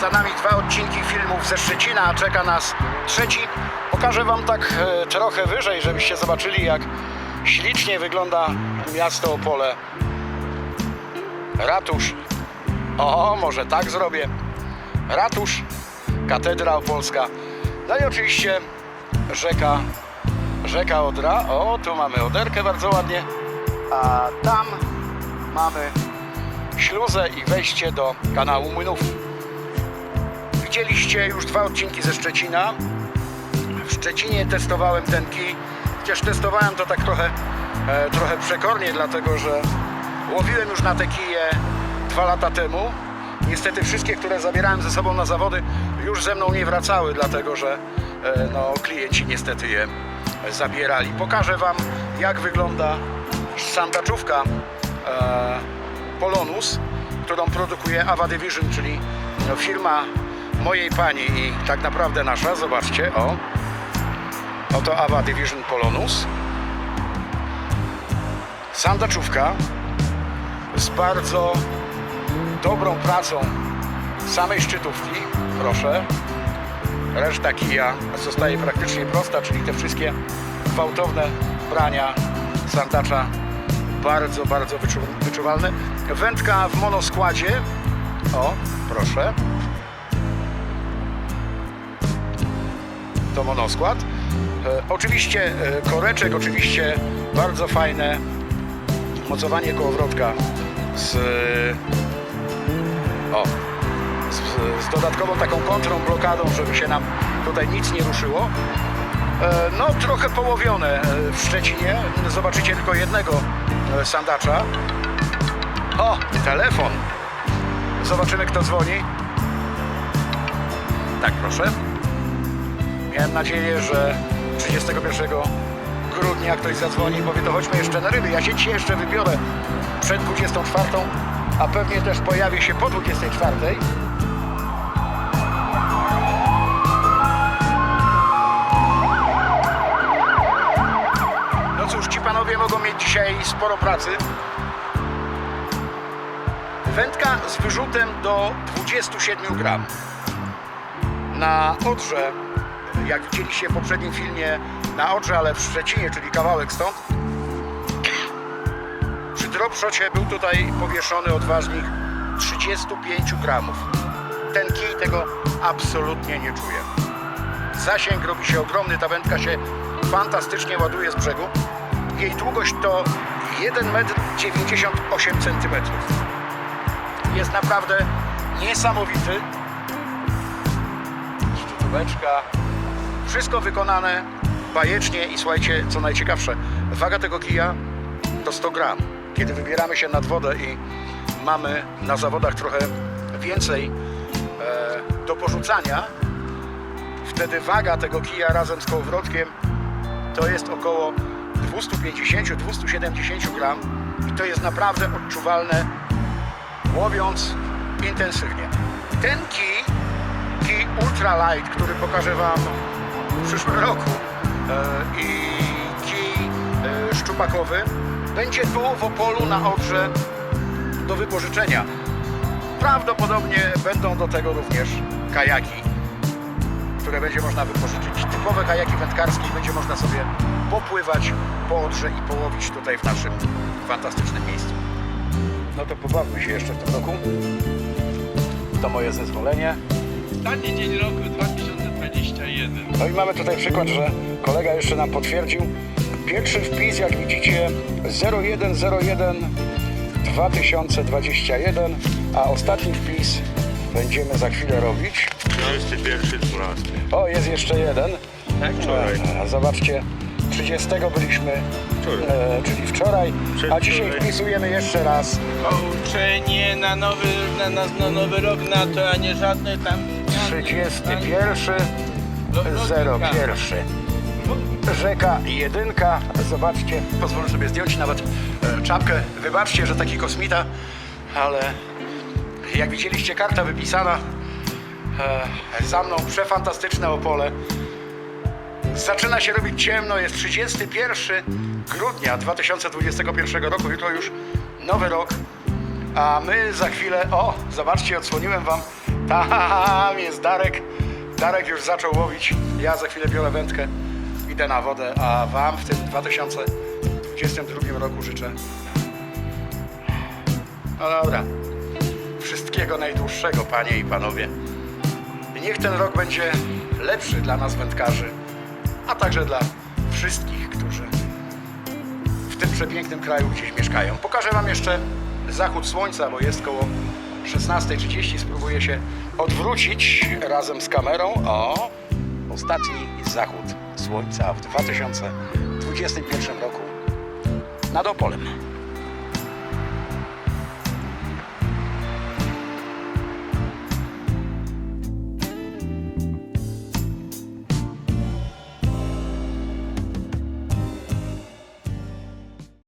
za nami dwa odcinki filmów ze Szczecina, a czeka nas trzeci. Pokażę Wam tak e, trochę wyżej, żebyście zobaczyli, jak ślicznie wygląda miasto Opole. Ratusz. O, może tak zrobię. Ratusz, katedra opolska. No i oczywiście rzeka, rzeka Odra. O, tu mamy Oderkę bardzo ładnie. A tam mamy śluzę i wejście do kanału Młynów. Widzieliście już dwa odcinki ze Szczecina. W Szczecinie testowałem ten kij. Chociaż testowałem to tak trochę, e, trochę przekornie, dlatego że łowiłem już na te kije dwa lata temu. Niestety wszystkie, które zabierałem ze sobą na zawody, już ze mną nie wracały, dlatego że e, no, klienci niestety je zabierali. Pokażę Wam, jak wygląda sandaczówka e, Polonus, którą produkuje Ava Division, czyli no, firma mojej pani i tak naprawdę nasza. Zobaczcie, o. Oto Ava Division Polonus. Sandaczówka z bardzo dobrą pracą samej szczytówki, proszę. Reszta kija zostaje praktycznie prosta, czyli te wszystkie gwałtowne brania sandacza bardzo, bardzo wyczu- wyczuwalne. Wędka w monoskładzie. O, proszę. To monoskład. E, oczywiście e, koreczek, oczywiście bardzo fajne mocowanie kołowrotka z o, z, z dodatkową taką kontrą, blokadą, żeby się nam tutaj nic nie ruszyło. E, No, trochę połowione e, w Szczecinie. Zobaczycie tylko jednego e, sandacza. O, telefon. Zobaczymy, kto dzwoni. Tak, proszę. Miałem nadzieję, że 31 grudnia ktoś zadzwoni i powie, to chodźmy jeszcze na ryby. Ja się dzisiaj jeszcze wybiorę przed 24, a pewnie też pojawię się po 24. No cóż, ci panowie mogą mieć dzisiaj sporo pracy. Wędka z wyrzutem do 27 gram. Na Odrze, jak widzieliście w poprzednim filmie, na Odrze, ale w Szczecinie, czyli kawałek stąd, przy dropshocie był tutaj powieszony odważnik 35 gramów. Ten kij tego absolutnie nie czuje. Zasięg robi się ogromny, ta wędka się fantastycznie ładuje z brzegu. Jej długość to 1 m 98 cm. Jest naprawdę niesamowity. Szczytóweczka. Wszystko wykonane bajecznie i słuchajcie, co najciekawsze, waga tego kija to 100 gram. Kiedy wybieramy się nad wodę i mamy na zawodach trochę więcej e, do porzucania, wtedy waga tego kija razem z kołowrotkiem to jest około 250-270 gram i to jest naprawdę odczuwalne łowiąc intensywnie. Ten kij, kij Ultra Light, który pokażę Wam w przyszłym roku e, i kij e, szczupakowy będzie tu w Opolu na Odrze do wypożyczenia. Prawdopodobnie będą do tego również kajaki, które będzie można wypożyczyć. Typowe kajaki wędkarskie będzie można sobie popływać po Odrze i połowić tutaj w naszym fantastycznym miejscu. No to pobawmy się jeszcze w tym roku. To moje zezwolenie. Ostatni dzień roku 2021. No i mamy tutaj przykład, że kolega jeszcze nam potwierdził. Pierwszy wpis, jak widzicie, 0101 2021, a ostatni wpis będziemy za chwilę robić. 31, 12. O, jest jeszcze jeden. Tak, wczoraj. Zobaczcie, 30 byliśmy, Wczoraj. e, czyli wczoraj, a dzisiaj wpisujemy jeszcze raz. Pouczenie na nowy, na, na, na nowy rok na to, a nie żadne tam... 31 Logika. 01. Rzeka jedynka, zobaczcie, pozwolę sobie zdjąć nawet e, czapkę. Wybaczcie, że taki kosmita, ale jak widzieliście, karta wypisana e, za mną, przefantastyczne Opole. Zaczyna się robić ciemno, jest 31 grudnia 2021 roku, jutro już nowy rok, a my za chwilę, o, zobaczcie, odsłoniłem Wam Tam jest Darek. Darek już zaczął łowić. Ja za chwilę biorę wędkę, idę na wodę, a Wam w tym 2022 roku życzę. No dobra. Wszystkiego najdłuższego, Panie i Panowie. Niech ten rok będzie lepszy dla nas wędkarzy, a także dla wszystkich, którzy w tym przepięknym kraju gdzieś mieszkają. Pokażę Wam jeszcze zachód słońca, bo jest koło 16.30. Spróbuję się odwrócić razem z kamerą. O, ostatni zachód słońca w 2021 roku nad Opolem.